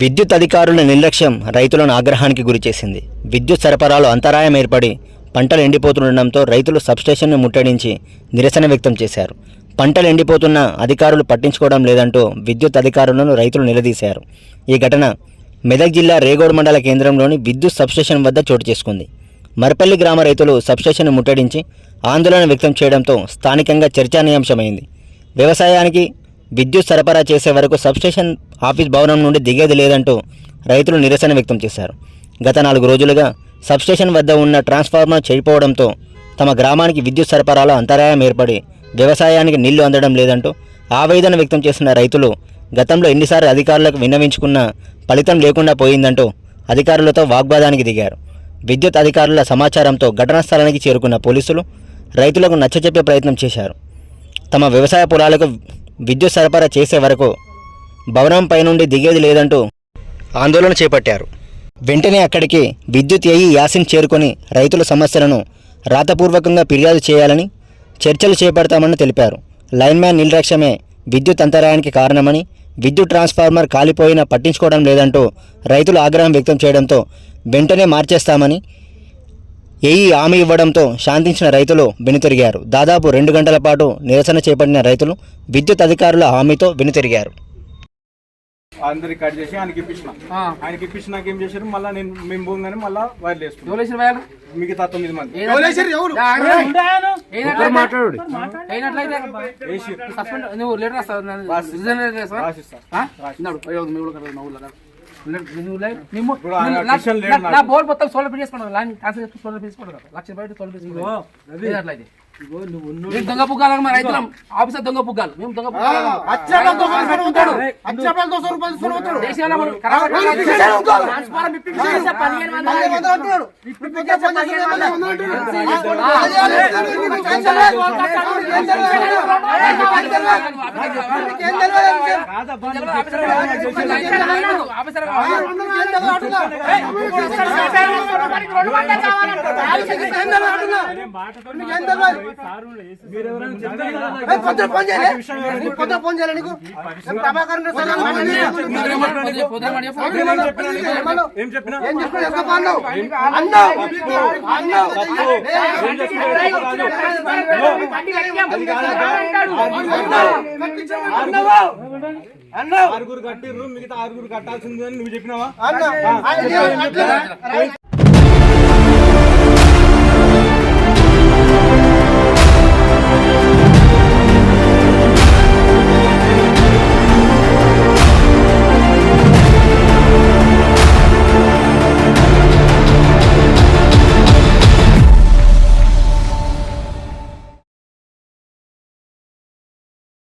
విద్యుత్ అధికారుల నిర్లక్ష్యం రైతులను ఆగ్రహానికి గురిచేసింది విద్యుత్ సరఫరాలో అంతరాయం ఏర్పడి పంటలు ఎండిపోతుండటంతో రైతులు సబ్స్టేషన్ను ముట్టడించి నిరసన వ్యక్తం చేశారు. పంటలు ఎండిపోతున్న అధికారులు పట్టించుకోవడం లేదంటూ విద్యుత్ అధికారులను రైతులు నిలదీశారు. ఈ ఘటన మెదక్ జిల్లా రేగోడ్ మండల కేంద్రంలోని విద్యుత్ సబ్స్టేషన్ వద్ద చోటు చేసుకుంది. మరపల్లి గ్రామ రైతులు సబ్స్టేషన్ను ముట్టడించి ఆందోళన వ్యక్తం చేయడంతో స్థానికంగా చర్చానీయాంశమైంది. వ్యవసాయానికి విద్యుత్ సరఫరా చేసే వరకు సబ్స్టేషన్ ఆఫీస్ భవనం నుండి దిగేది లేదంటూ రైతులు నిరసన వ్యక్తం చేశారు. గత నాలుగు రోజులుగా సబ్స్టేషన్ వద్ద ఉన్న ట్రాన్స్ఫార్మర్ చెడిపోవడంతో తమ గ్రామానికి విద్యుత్ సరఫరాలో అంతరాయం ఏర్పడి వ్యవసాయానికి నీళ్ళు అందడం లేదంటూ ఆవేదన వ్యక్తం చేసిన రైతులు గతంలో ఎన్నిసార్లు అధికారులకు విన్నవించుకున్న ఫలితం లేకుండా పోయిందంటూ అధికారులతో వాగ్వాదానికి దిగారు. విద్యుత్ అధికారుల సమాచారంతో ఘటనా స్థలానికి చేరుకున్న పోలీసులు రైతులకు నచ్చచెప్పే ప్రయత్నం చేశారు. తమ వ్యవసాయ పొలాలకు విద్యుత్ సరఫరా చేసే వరకు భవనంపై నుండి దిగేది లేదంటూ ఆందోళన చేపట్టారు. వెంటనే అక్కడికి విద్యుత్ ఏఈ యాసిన్ చేరుకొని రైతుల సమస్యలను రాతపూర్వకంగా ఫిర్యాదు చేయాలని చర్చలు చేపడతామని తెలిపారు. లైన్మ్యాన్ నిర్లక్ష్యమే విద్యుత్ అంతరాయానికి కారణమని విద్యుత్ ట్రాన్స్ఫార్మర్ కాలిపోయినా పట్టించుకోవడం లేదంటూ రైతులు ఆగ్రహం వ్యక్తం చేయడంతో వెంటనే మార్చేస్తామని ఏఈ హామీ ఇవ్వడంతో శాంతించిన రైతులు వెనుతిరిగారు. దాదాపు రెండు గంటల పాటు నిరసన చేపట్టిన రైతులు విద్యుత్ అధికారుల హామీతో వెనుతిరిగారు. అందరికి కట్ చేసి ఆయనకి ఇప్పించిన. ఆయనకి ఇప్పించినాక ఏం చేశారు? మళ్ళీ నేను మేము పోగానే మళ్ళీ వైర్లు వేసుకున్నాం మిగతా తొమ్మిది మంది. మాట్లాడు. నా- బోర్డు మొత్తం ఫిట్ చేసుకున్నాను లైన్ క్యాన్సిల్ చేసుకుని సోలర్ ఫిట్ చేసుకుంటారు లక్ష బయట చేసుకుంటారు అయినట్లయితే మేము దొంగ పుగ్గాలు మా రైతులం ఆఫీసర్ దొంగ పుగ్గాలు మేము దొంగ ఏం చెప్పినా ఆరుగురు కట్టిర్రు మిగతా ఆరుగురు కట్టాల్సింది అని నువ్వు చెప్పినావా